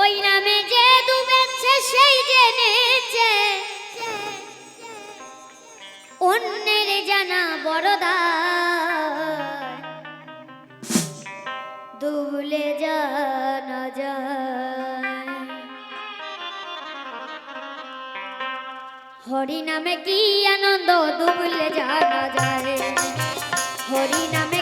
প্রেমে যে ডুবেছে সেই জেনেছে। অন্যের জানা বড়দা দুলে জানা যায়। হরি নামে কি আনন্দ দুলে জানা যায়। হরি নামে